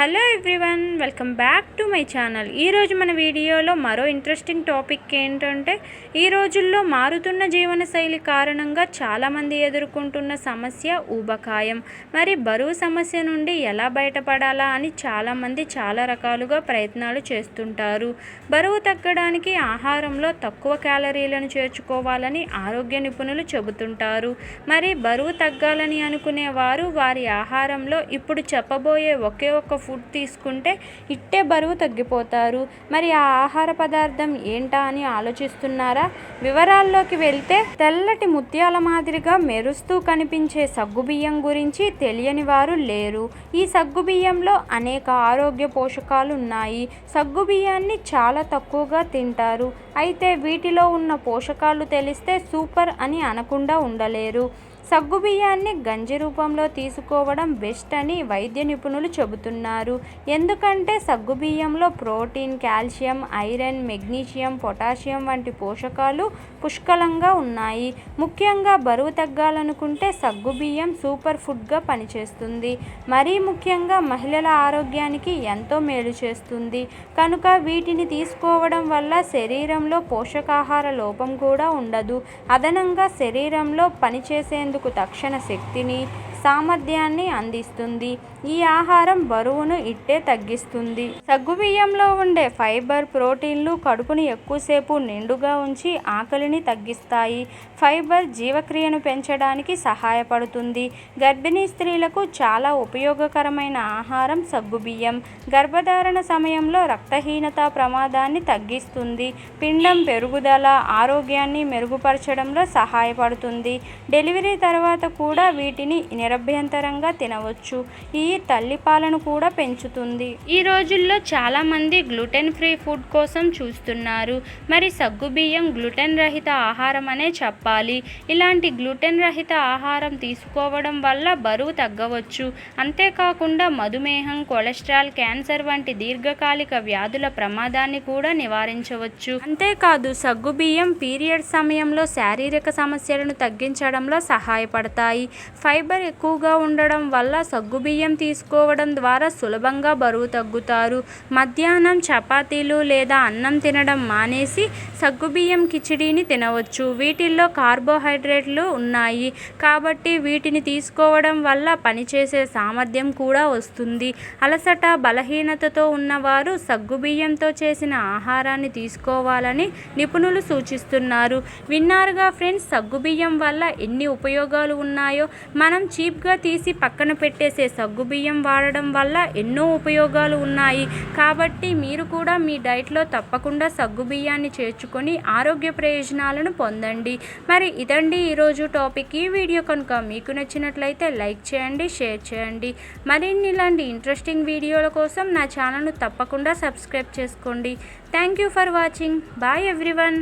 Hello everyone welcome back to my channel. ఈరోజు మన వీడియోలో మరో ఇంట్రెస్టింగ్ టాపిక్ ఏంటంటే ఈ రోజుల్లో మారుతున్న జీవనశైలి కారణంగా చాలామంది ఎదుర్కొంటున్న సమస్య ఊబకాయం. మరి బరువు సమస్య నుండి ఎలా బయటపడాలా అని చాలామంది చాలా రకాలుగా ప్రయత్నాలు చేస్తుంటారు. బరువు తగ్గడానికి ఆహారంలో తక్కువ క్యాలరీలను చేర్చుకోవాలని ఆరోగ్య నిపుణులు చెబుతుంటారు. మరి బరువు తగ్గాలని అనుకునే వారు వారి ఆహారంలో ఇప్పుడు చెప్పబోయే ఒకే ఒక్క ఫుడ్ తీసుకుంటే ఇట్టే బరువు తగ్గిపోతారు. మరి ఆ ఆహార పదార్థం ఏంటా అని ఆలోచిస్తున్నారా? వివరాల్లోకి వెళ్తే తెల్లటి ముత్యాల మాదిరిగా మెరుస్తూ కనిపించే సగ్గుబియ్యం గురించి తెలియని వారు లేరు. ఈ సగ్గుబియ్యంలో అనేక ఆరోగ్య పోషకాలు ఉన్నాయి. సగ్గుబియ్యాన్ని చాలా తక్కువగా తింటారు. అయితే వీటిలో ఉన్న పోషకాలు తెలిస్తే సూపర్ అని అనకుండా ఉండలేరు. సగ్గుబియ్యాన్ని గంజి రూపంలో తీసుకోవడం బెస్ట్ అని వైద్య నిపుణులు చెబుతున్నారు. ఎందుకంటే సగ్గుబియ్యంలో protein calcium iron magnesium potassium వంటి పోషకాలు పుష్కలంగా ఉన్నాయి. ముఖ్యంగా బరువు తగ్గాలనుకుంటే సగ్గుబియ్యం సూపర్ ఫుడ్గా పనిచేస్తుంది. మరీ ముఖ్యంగా మహిళల ఆరోగ్యానికి ఎంతో మేలు చేస్తుంది. కనుక వీటిని తీసుకోవడం వల్ల శరీరంలో పోషకాహార లోపం కూడా ఉండదు. అదనంగా శరీరంలో పనిచేసే చేసేందుకు తక్షణ శక్తిని సామర్థ్యాన్ని అందిస్తుంది. ఈ ఆహారం బరువును ఇట్టే తగ్గిస్తుంది. సగ్గుబియ్యంలో ఉండే ఫైబర్ ప్రోటీన్లు కడుపుని ఎక్కువసేపు నిండుగా ఉంచి ఆకలిని తగ్గిస్తాయి. ఫైబర్ జీవక్రియను పెంచడానికి సహాయపడుతుంది. గర్భిణీ స్త్రీలకు చాలా ఉపయోగకరమైన ఆహారం సగ్గుబియ్యం గర్భధారణ సమయంలో రక్తహీనత ప్రమాదాన్ని తగ్గిస్తుంది. పిండం పెరుగుదల ఆరోగ్యాన్ని మెరుగుపరచడంలో సహాయపడుతుంది. డెలివరీ తర్వాత కూడా వీటిని నిరభ్యంతరంగా తినవచ్చు. ఈ తల్లిపాలను కూడా పెంచుతుంది. ఈ రోజుల్లో చాలామంది గ్లూటెన్ ఫ్రీ ఫుడ్ కోసం చూస్తున్నారు. మరి సగ్గుబియ్యం గ్లూటెన్ రహిత ఆహారం అనే చెప్పాలి. ఇలాంటి గ్లూటెన్ రహిత ఆహారం తీసుకోవడం వల్ల బరువు తగ్గవచ్చు. అంతేకాకుండా మధుమేహం కొలెస్ట్రాల్ క్యాన్సర్ వంటి దీర్ఘకాలిక వ్యాధుల ప్రమాదాన్ని కూడా నివారించవచ్చు. అంతేకాదు సగ్గుబియ్యం పీరియడ్ సమయంలో శారీరక సమస్యలను తగ్గించడంలో సహాయపడతాయి. ఫైబర్ ఎక్కువగా ఉండడం వల్ల సగ్గుబియ్యం తీసుకోవడం ద్వారా సులభంగా బరువు తగ్గుతారు. మధ్యాహ్నం చపాతీలు లేదా అన్నం తినడం మానేసి సగ్గుబియ్యం కిచిడీని తినవచ్చు. వీటిల్లో కార్బోహైడ్రేట్లు ఉన్నాయి. కాబట్టి వీటిని తీసుకోవడం వల్ల పనిచేసే సామర్థ్యం కూడా వస్తుంది. అలసట బలహీనతతో ఉన్నవారు సగ్గుబియ్యంతో చేసిన ఆహారాన్ని తీసుకోవాలని నిపుణులు సూచిస్తున్నారు. విన్నారుగా ఫ్రెండ్స్ సగ్గుబియ్యం వల్ల ఎన్ని ఉపయోగాలు ఉన్నాయో? మనం చీప్గా తీసి పక్కన పెట్టేసే సగ్గుబియ్యం వాడడం వల్ల ఎన్నో ఉపయోగాలు ఉన్నాయి. కాబట్టి మీరు కూడా మీ డైట్లో తప్పకుండా సగ్గుబియ్యాన్ని చేర్చుకొని ఆరోగ్య ప్రయోజనాలను పొందండి. మరి ఇదండి ఈరోజు టాపిక్. ఈ వీడియో కనుక మీకు నచ్చినట్లయితే లైక్ చేయండి షేర్ చేయండి. మరిన్ని ఇలాంటి ఇంట్రెస్టింగ్ వీడియోల కోసం నా ఛానల్ను తప్పకుండా సబ్స్క్రైబ్ చేసుకోండి. Thank you for watching. Bye everyone.